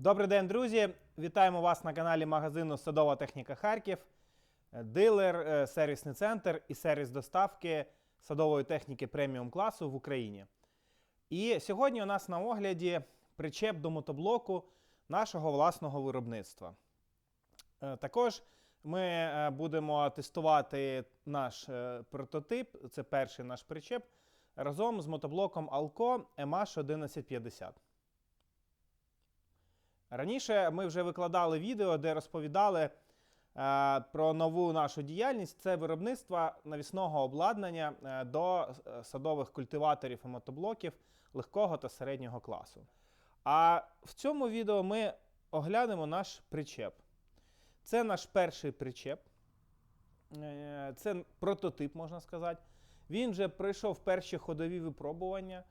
Добрий день, друзі! Вітаємо вас на каналі магазину Садова техніка Харків, Е, дилер, е, сервісний центр і сервіс доставки садової техніки преміум класу в Україні. І сьогодні у нас на огляді причеп до мотоблоку нашого власного виробництва. Е, Також ми будемо тестувати наш прототип, це перший наш причеп, разом з мотоблоком Alco MH 1150. Раніше ми вже викладали відео, де розповідали е, про нову нашу діяльність. Це виробництво навісного обладнання е, до е, садових культиваторів і мотоблоків легкого та середнього класу. А в цьому відео ми оглянемо наш причеп. Це наш перший причеп. Е, Це прототип, можна сказати. Він вже пройшов перші ходові випробування.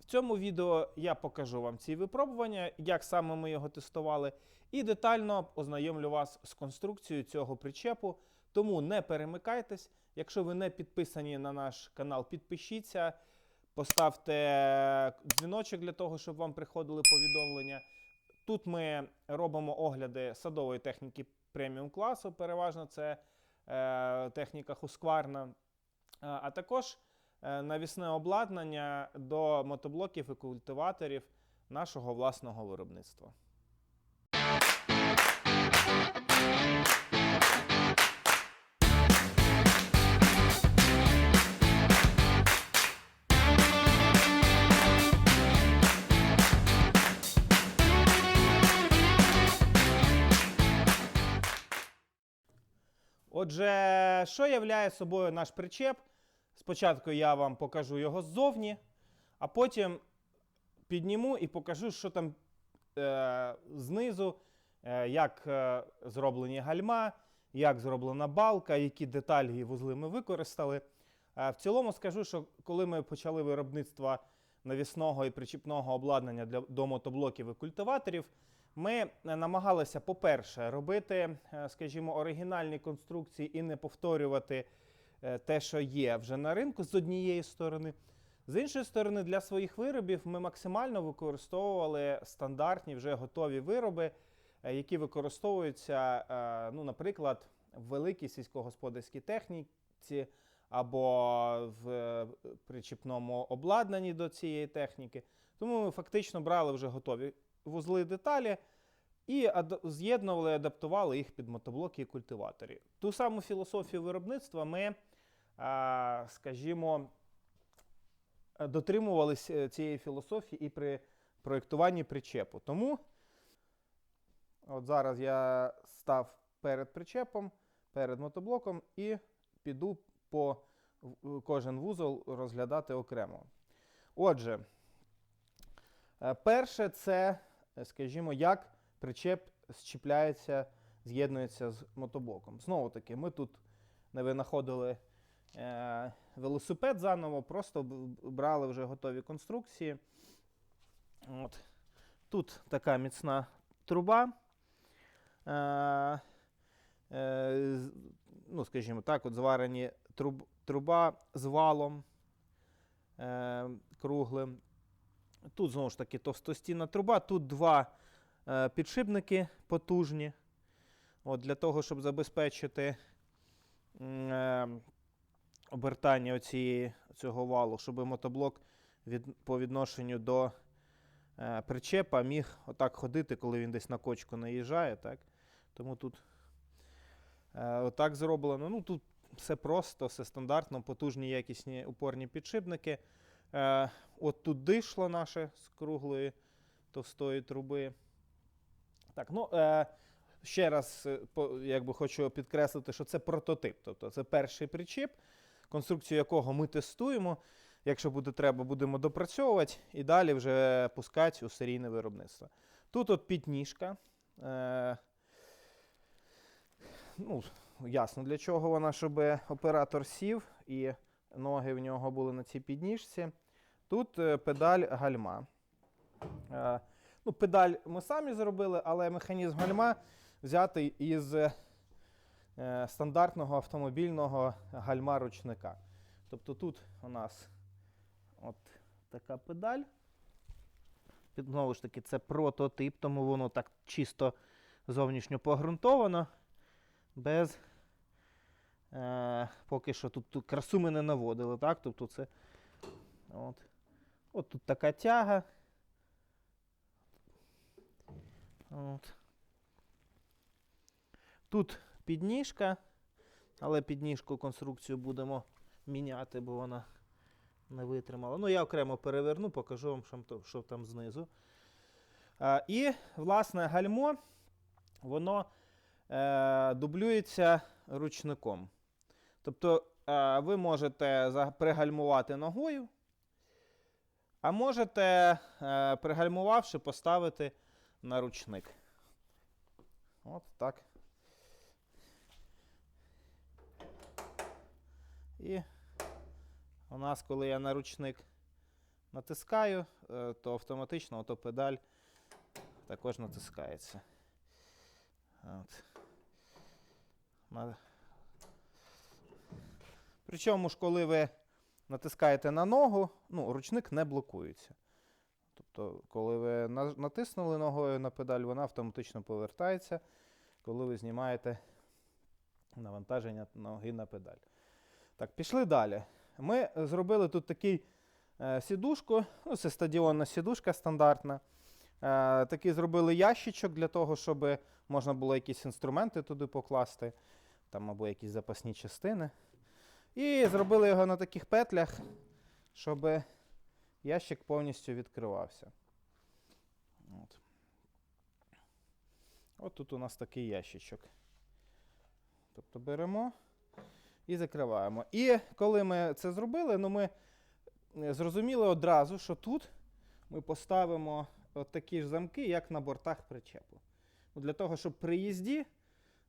В цьому відео я покажу вам ці випробування, як саме ми його тестували, і детально ознайомлю вас з конструкцією цього причепу. Тому не перемикайтесь. Якщо ви не підписані на наш канал, підпишіться, поставте дзвіночок для того, щоб вам приходили повідомлення. Тут ми робимо огляди садової техніки преміум класу. Переважно це е, техніка. Е, А також навісне обладнання до мотоблоків і культиваторів нашого власного виробництва. Отже, що являє собою наш причеп? Спочатку я вам покажу його ззовні, а потім підніму і покажу, що там е, знизу, е, як е, зроблені гальма, як зроблена балка, які деталі і вузли ми використали. Е, в цілому скажу, що коли ми почали виробництво навісного і причіпного обладнання для до мотоблоків і культиваторів, ми е, намагалися, по-перше, робити, е, скажімо, оригінальні конструкції і не повторювати те, що є вже на ринку з однієї сторони. З іншої сторони, для своїх виробів ми максимально використовували стандартні вже готові вироби, е, які використовуються, е, ну, наприклад, в великій сільськогосподарській техніці або в е, причіпному обладнанні до цієї техніки. Тому ми фактично брали вже готові вузли деталі і з'єднували, адаптували їх під мотоблоки і культиваторі. Ту саму філософію виробництва ми, скажімо, е, дотримувалися е, цієї філософії і при проєктуванні причепу. Тому от зараз я став перед причепом, перед мотоблоком і піду по кожен вузол розглядати окремо. Отже, е, перше це, е, скажімо, як причеп зчіпляється, з'єднується з мотоблоком. Знову таки, ми тут не винаходили е, велосипед заново, просто брали вже готові конструкції. От. Тут така міцна труба. Е, е, ну, скажімо так, от зварені труб, труба з валом е, круглим. Тут знову ж таки товстостінна труба, тут два е, підшипники потужні. От, для того, щоб забезпечити е, обертання оцієї, цього валу, щоб мотоблок від, по відношенню до е, причепа міг отак ходити, коли він десь на кочку наїжджає. Так? Тому тут е, отак зроблено. Ну, тут все просто, все стандартно, потужні якісні упорні підшипники. Е, от тут дишло наше з круглої товстої труби. Так, ну, е, ще раз е, якби хочу підкреслити, що це прототип. Тобто це перший причіп, конструкцію якого ми тестуємо. Якщо буде треба, будемо допрацьовувати і далі вже пускати у серійне виробництво. Тут от підніжка. Е, ну, ясно для чого вона, щоб оператор сів і ноги в нього були на цій підніжці. Тут е, педаль гальма. Е, ну, педаль ми самі зробили, але механізм гальма взятий із стандартного автомобільного гальма ручника. Тобто тут у нас от така педаль. знову ж таки, це прототип, тому воно так чисто зовнішньо погрунтовано. Без. Е, поки що тут, тут красу ми не наводили, так? Тобто це. От. От тут така тяга. От. Тут підніжка, але підніжку конструкцію будемо міняти, бо вона не витримала. Ну, я окремо переверну, покажу вам, що, що там знизу. А, і, власне, гальмо, воно е, дублюється ручником. Тобто е, ви можете пригальмувати ногою, а можете, е, пригальмувавши, поставити на ручник. От так. І у нас, коли я на ручник натискаю, е, то автоматично ото педаль також натискається. От. Причому ж, коли ви натискаєте на ногу, ну, ручник не блокується. Тобто, коли ви натиснули ногою на педаль, вона автоматично повертається, коли ви знімаєте навантаження ноги на педаль. Так, пішли далі. Ми зробили тут такий е, сідушку, ну, це стадіонна сідушка стандартна. Е, такий зробили ящичок для того, щоб можна було якісь інструменти туди покласти, там або якісь запасні частини. І зробили його на таких петлях, щоб ящик повністю відкривався. От. От тут у нас такий ящичок. Тобто беремо і закриваємо. І коли ми це зробили, ну ми е, зрозуміли одразу, що тут ми поставимо такі ж замки, як на бортах причепу. Ну, для того, щоб при їзді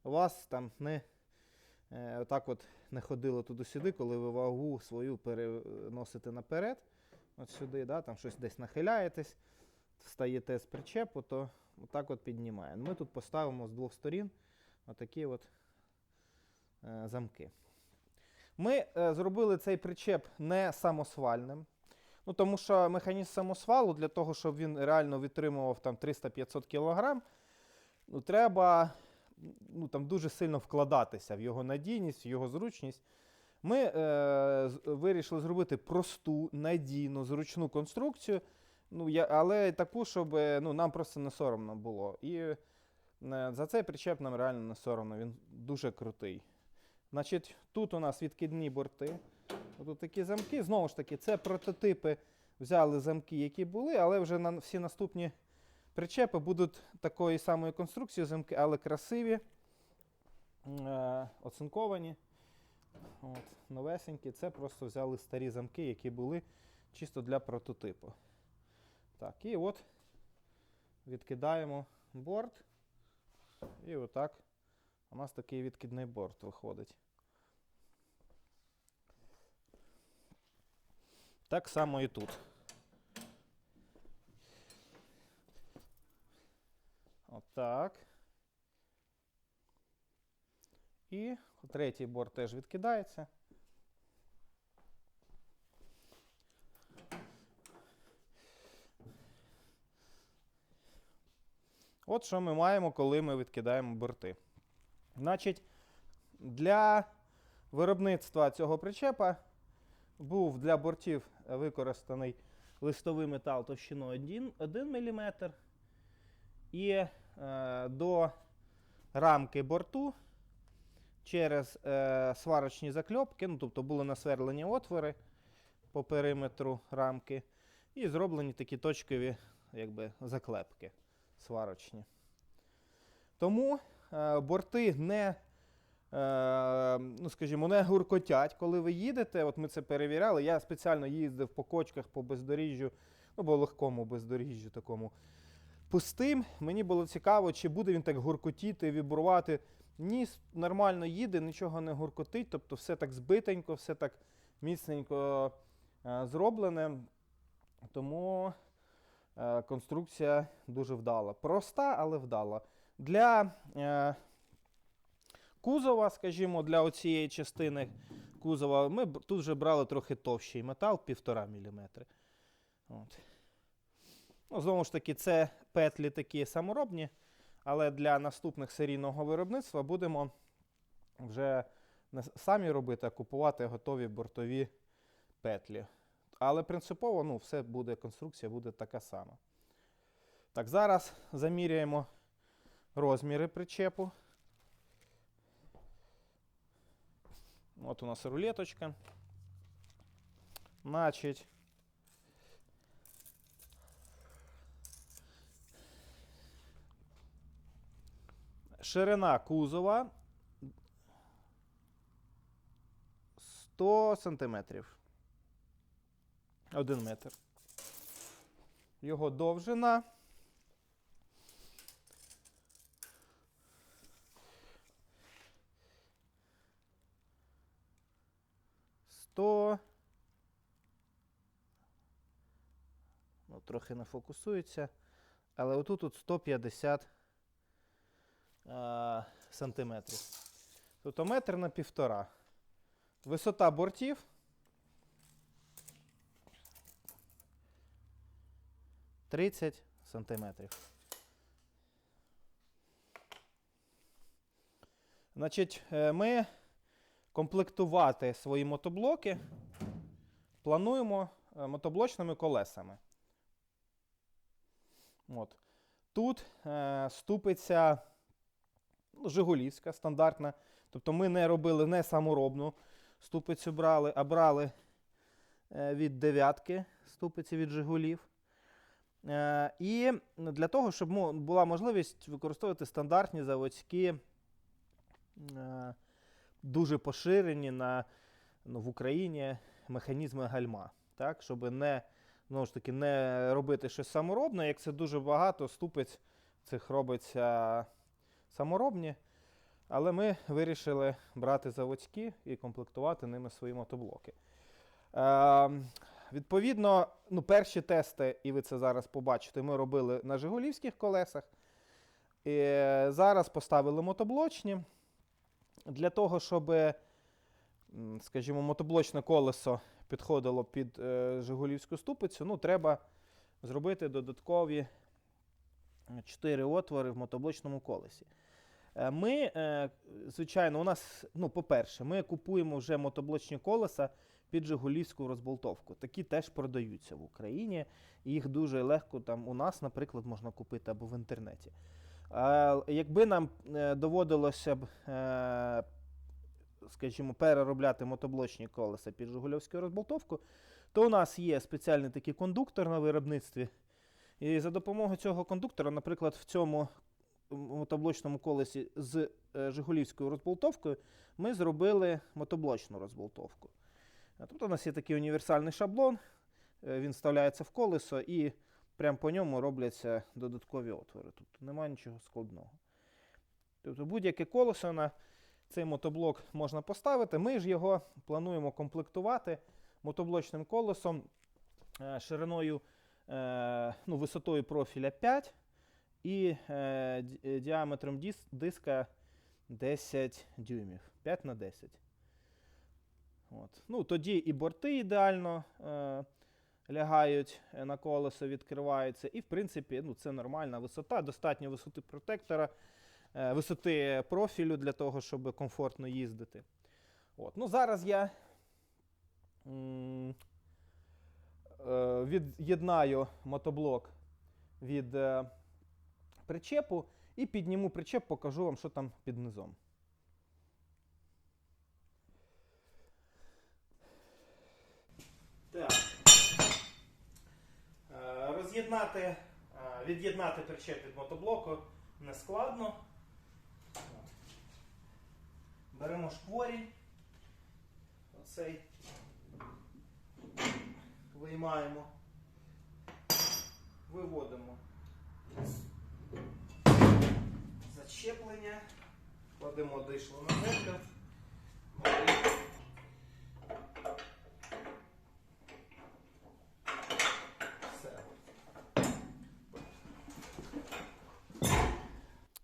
у вас там не е, отак от не ходило туди-сюди, коли ви вагу свою переносите наперед, от сюди, да, там щось десь нахиляєтесь, встаєте з причепу, то отак от піднімає. Ми тут поставимо з двох сторін отакі от е, замки. Ми е, зробили цей причеп не самосвальним. Ну, тому що механізм самосвалу для того, щоб він реально витримував там 300-500 кг, ну, треба ну, там, дуже сильно вкладатися в його надійність, в його зручність. Ми е, вирішили зробити просту, надійну, зручну конструкцію, ну, я, але таку, щоб е, ну, нам просто не соромно було. І е, за цей причеп нам реально не соромно, він дуже крутий. Значить, тут у нас відкидні борти. Тут такі замки. Знову ж таки, це прототипи. Взяли замки, які були, але вже на всі наступні причепи будуть такої самої конструкції замки, але красиві, е, оцинковані. От, новесенькі. Це просто взяли старі замки, які були чисто для прототипу. Так, і от відкидаємо борт. І отак у нас такий відкидний борт виходить. Так само і тут. Отак. І третій борт теж відкидається. От що ми маємо, коли ми відкидаємо борти. Значить, для виробництва цього причепа був для бортів використаний листовий метал товщиною 1, мм. І е, до рамки борту через е, сварочні закльопки, ну, тобто були насверлені отвори по периметру рамки, і зроблені такі точкові якби, заклепки сварочні. Тому борти не, е, ну, скажімо, не гуркотять, коли ви їдете. От ми це перевіряли. Я спеціально їздив по кочках, по бездоріжжю, ну, по легкому бездоріжжю такому пустим. Мені було цікаво, чи буде він так гуркотіти, вібрувати. Ні, нормально їде, нічого не гуркотить, тобто все так збитенько, все так міцненько е, зроблене. Тому е, конструкція дуже вдала. Проста, але вдала. Для е, кузова, скажімо, для оцієї частини кузова, ми тут вже брали трохи товщий метал, 1,5 мм. От. Ну, знову ж таки, це петлі такі саморобні, але для наступних серійного виробництва будемо вже не самі робити, а купувати готові бортові петлі. Але принципово ну, все буде, конструкція буде така сама. Так, зараз заміряємо розміри причепу. От у нас рулеточка. Значить. Ширина кузова 100 сантиметрів. Один метр. Його довжина. Сто. Ну, трохи не фокусується. Але отут тут 150 а, сантиметрів. Тобто метр на півтора. Висота бортів. Тридцять сантиметрів. Значить, е, ми комплектувати свої мотоблоки плануємо е, мотоблочними колесами. От. Тут е, ступиця ну, Жигулівська, стандартна. Тобто ми не робили не саморобну ступицю брали, а брали е, від дев'ятки ступиці від Жигулів. Е, і для того, щоб була можливість використовувати стандартні заводські, е, дуже поширені на, ну, в Україні механізми гальма. Так, щоб не, знову ж таки, не робити щось саморобне, як це дуже багато ступиць цих робиться саморобні. Але ми вирішили брати заводські і комплектувати ними свої мотоблоки. Е, відповідно, ну, перші тести, і ви це зараз побачите, ми робили на Жигулівських колесах. І зараз поставили мотоблочні. Для того, щоб, скажімо, мотоблочне колесо підходило під е, Жигулівську ступицю, ну, треба зробити додаткові 4 отвори в мотоблочному колесі. Е, Ми, е, звичайно, у нас, ну, по-перше, ми купуємо вже мотоблочні колеса під Жигулівську розболтовку. Такі теж продаються в Україні. Їх дуже легко там у нас, наприклад, можна купити або в інтернеті. А якби нам е, доводилося б, е, скажімо, переробляти мотоблочні колеса під Жигульовську розболтовку, то у нас є спеціальний такий кондуктор на виробництві. І за допомогою цього кондуктора, наприклад, в цьому мотоблочному колесі з е, Жигулівською розболтовкою ми зробили мотоблочну розболтовку. Тобто у нас є такий універсальний шаблон, е, він вставляється в колесо і прямо по ньому робляться додаткові отвори. Тобто немає нічого складного. Тобто будь-яке колесо на цей мотоблок можна поставити. Ми ж його плануємо комплектувати мотоблочним колесом е, шириною, е, ну, висотою профіля 5 і е, ді- діаметром диска 10 дюймів. 5 на 10. От. Ну, тоді і борти ідеально лягають на колесо, відкриваються. І, в принципі, ну, це нормальна висота, достатньо висоти протектора, висоти профілю для того, щоб комфортно їздити. От. Ну, зараз я е, від'єднаю мотоблок від е, причепу і підніму причеп, покажу вам, що там під низом. Так. Е, Роз'єднати, е, від'єднати причеп від мотоблоку не складно. Беремо шкворінь. Оцей виймаємо, виводимо зачеплення, кладемо дишло на землю.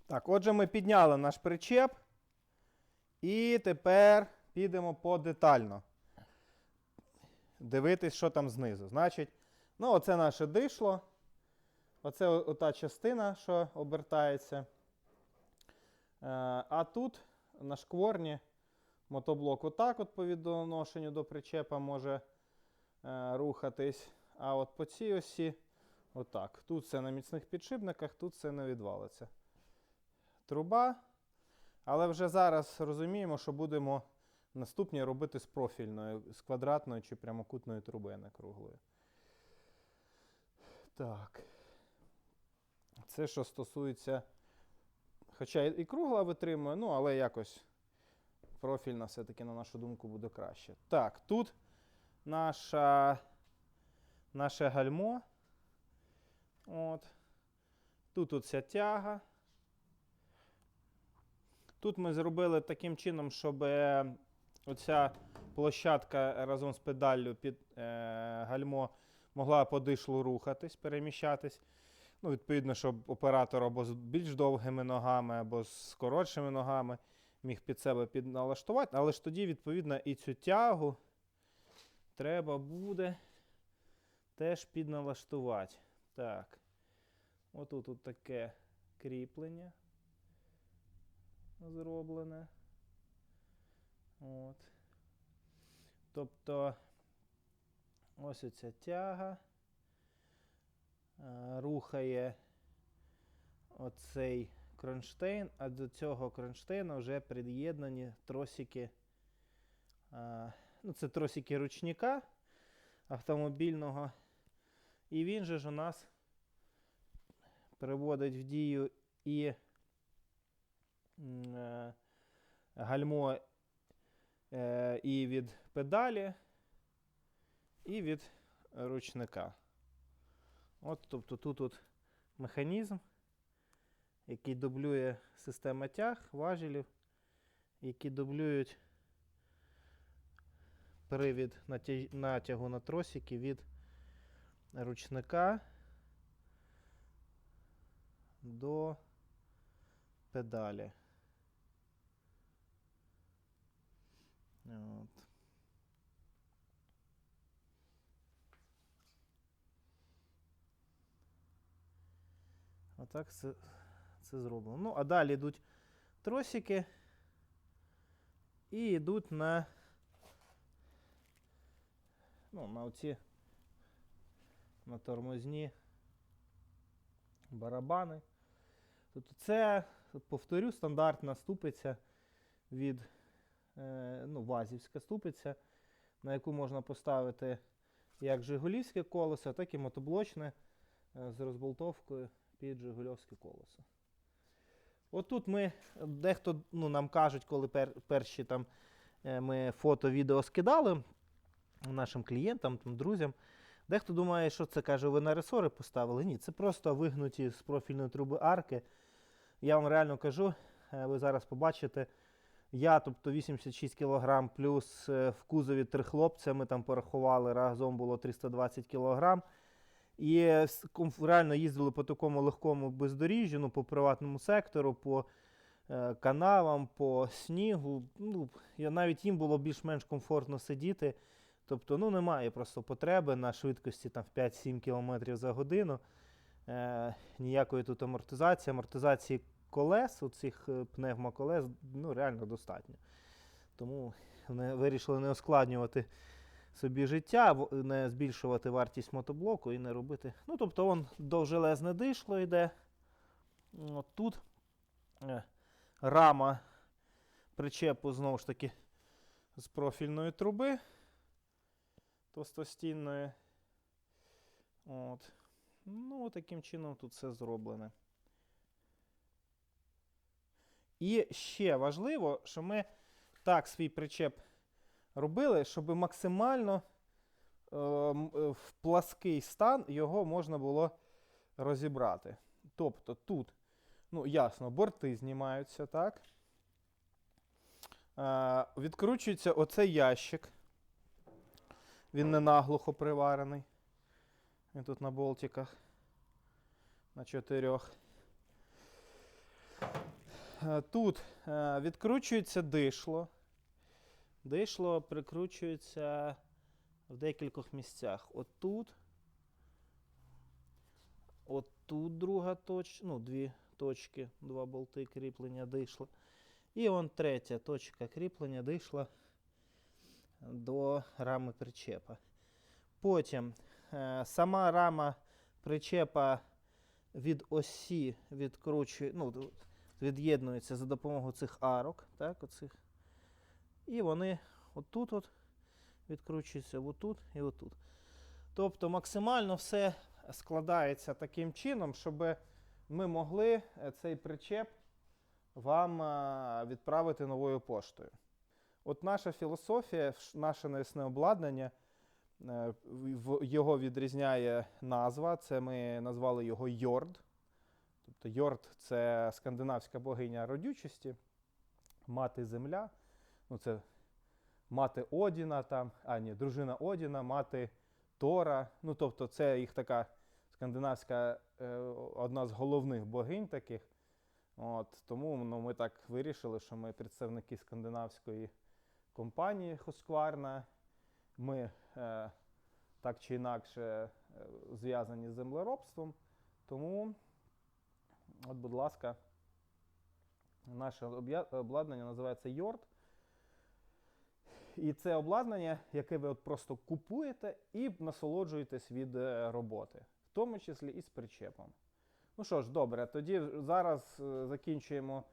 Так, отже, ми підняли наш причеп. І тепер підемо подетально. Дивитись, що там знизу. Значить, ну, оце наше дишло. Оце ота частина, що обертається. Е, А тут на шкворні мотоблок отак от по відношенню до причепа може е, рухатись. А от по цій осі отак. Тут все на міцних підшипниках, тут все не відвалиться. Труба. Але вже зараз розуміємо, що будемо наступні робити з профільної, з квадратної чи прямокутної труби, не круглої. Так. Це що стосується. Хоча і кругла витримує, ну, але якось профільна все-таки, на нашу думку, буде краще. Так, тут наша, наше гальмо. От. Тут оця тяга. Тут ми зробили таким чином, щоб е, оця площадка разом з педаллю під е, гальмо могла по дишлу рухатись, переміщатись. Ну, відповідно, щоб оператор або з більш довгими ногами, або з коротшими ногами міг під себе підналаштувати. Але ж тоді, відповідно, і цю тягу треба буде теж підналаштувати. Так. Отут тут таке кріплення зроблене. От. Тобто ось оця тяга е, рухає оцей кронштейн, а до цього кронштейна вже під'єднані тросики. е, Ну, це тросики ручника автомобільного. І він же ж у нас приводить в дію і гальмо е, і від педалі, і від ручника. От, тобто тут от механізм, який дублює система тяг, важелів, які дублюють привід натягу на тросики від ручника до педалі. От. Отак це, це зроблено. Ну, а далі йдуть тросики і йдуть на, ну, на оці на тормозні барабани. Тобто це, повторю, стандартна ступиця від ну, вазівська ступиця, на яку можна поставити як жигулівське колесо, так і мотоблочне е, з розболтовкою під жигульовське колесо. Отут ми, дехто ну, нам кажуть, коли пер, перші там е, ми фото, відео скидали нашим клієнтам, там, друзям. Дехто думає, що це каже, ви на ресори поставили. Ні, це просто вигнуті з профільної труби арки. Я вам реально кажу, е, ви зараз побачите. Я, тобто 86 кг плюс е, в кузові три хлопця, ми там порахували, разом було 320 кг. І е, реально їздили по такому легкому бездоріжжю, ну, по приватному сектору, по е, канавам, по снігу. Ну, навіть їм було більш-менш комфортно сидіти. Тобто, ну, немає просто потреби на швидкості там, в 5-7 км за годину. Е, ніякої тут амортизації. Амортизації колес, оцих е, пневмоколес, ну, реально достатньо. Тому вони вирішили не ускладнювати собі життя, не збільшувати вартість мотоблоку і не робити. Ну, тобто, вон довжелезне дишло йде. От тут е, рама причепу знову ж таки з профільної труби товстостінної. От. Ну, таким чином тут все зроблене. І ще важливо, що ми так свій причеп робили, щоб максимально е, е, в плаский стан його можна було розібрати. Тобто тут, ну, ясно, борти знімаються, так? Е, відкручується оцей ящик. Він не наглухо приварений. Він тут на болтиках. На чотирьох. Е, Тут е, відкручується дишло. Дишло прикручується в декількох місцях. От тут, от тут друга точка, ну, дві точки, два болти кріплення дійшли. І он третя точка кріплення дійшла до рами причепа. Потім е, сама рама причепа від осі відкручує, ну, від'єднується за допомогою цих арок, так, оцих. І вони отут от відкручуються отут і отут. Тобто максимально все складається таким чином, щоб ми могли е, цей причеп вам е, відправити новою поштою. От наша філософія, наше навісне обладнання, е, його відрізняє назва. Це ми назвали його Йорд. Тобто Йорд це скандинавська богиня родючості, мати земля. Ну, це мати Одіна, там, а ні, дружина Одіна, мати Тора. Ну, тобто, це їх така скандинавська, е, одна з головних богинь таких. От, тому ну, ми так вирішили, що ми представники скандинавської компанії Husqvarna. Ми е, так чи інакше е, зв'язані з землеробством. Тому, от, будь ласка, наше обладнання називається Йорд. І це обладнання, яке ви от просто купуєте і насолоджуєтесь від е, роботи, в тому числі і з причепом. Ну що ж, добре, тоді зараз е, закінчуємо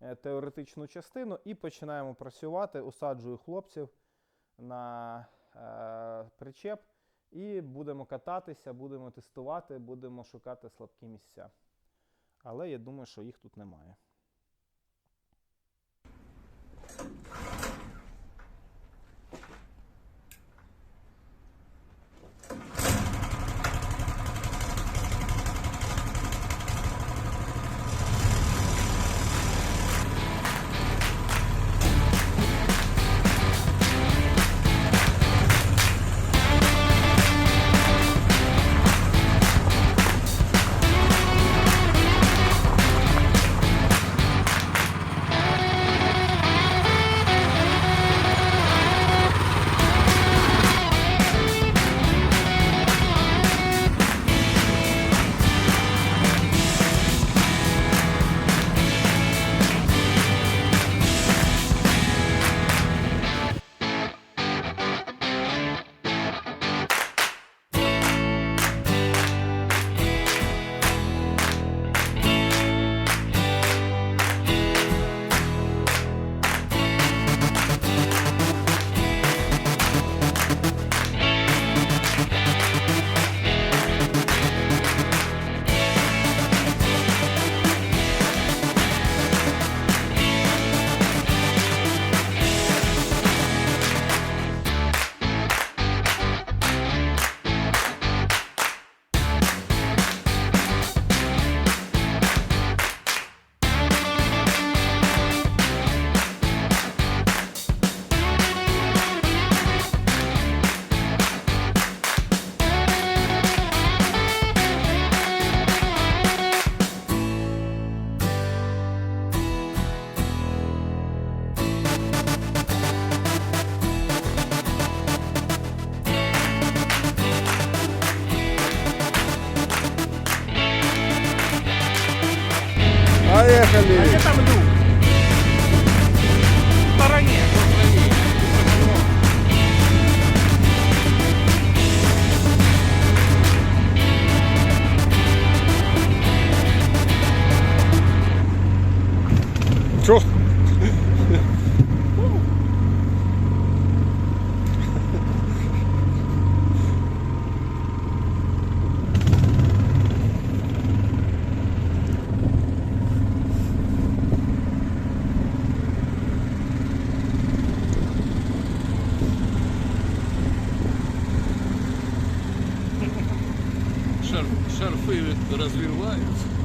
е, теоретичну частину і починаємо працювати. Усаджую хлопців на е, причеп і будемо кататися, будемо тестувати, будемо шукати слабкі місця. Але я думаю, що їх тут немає. Развиваются.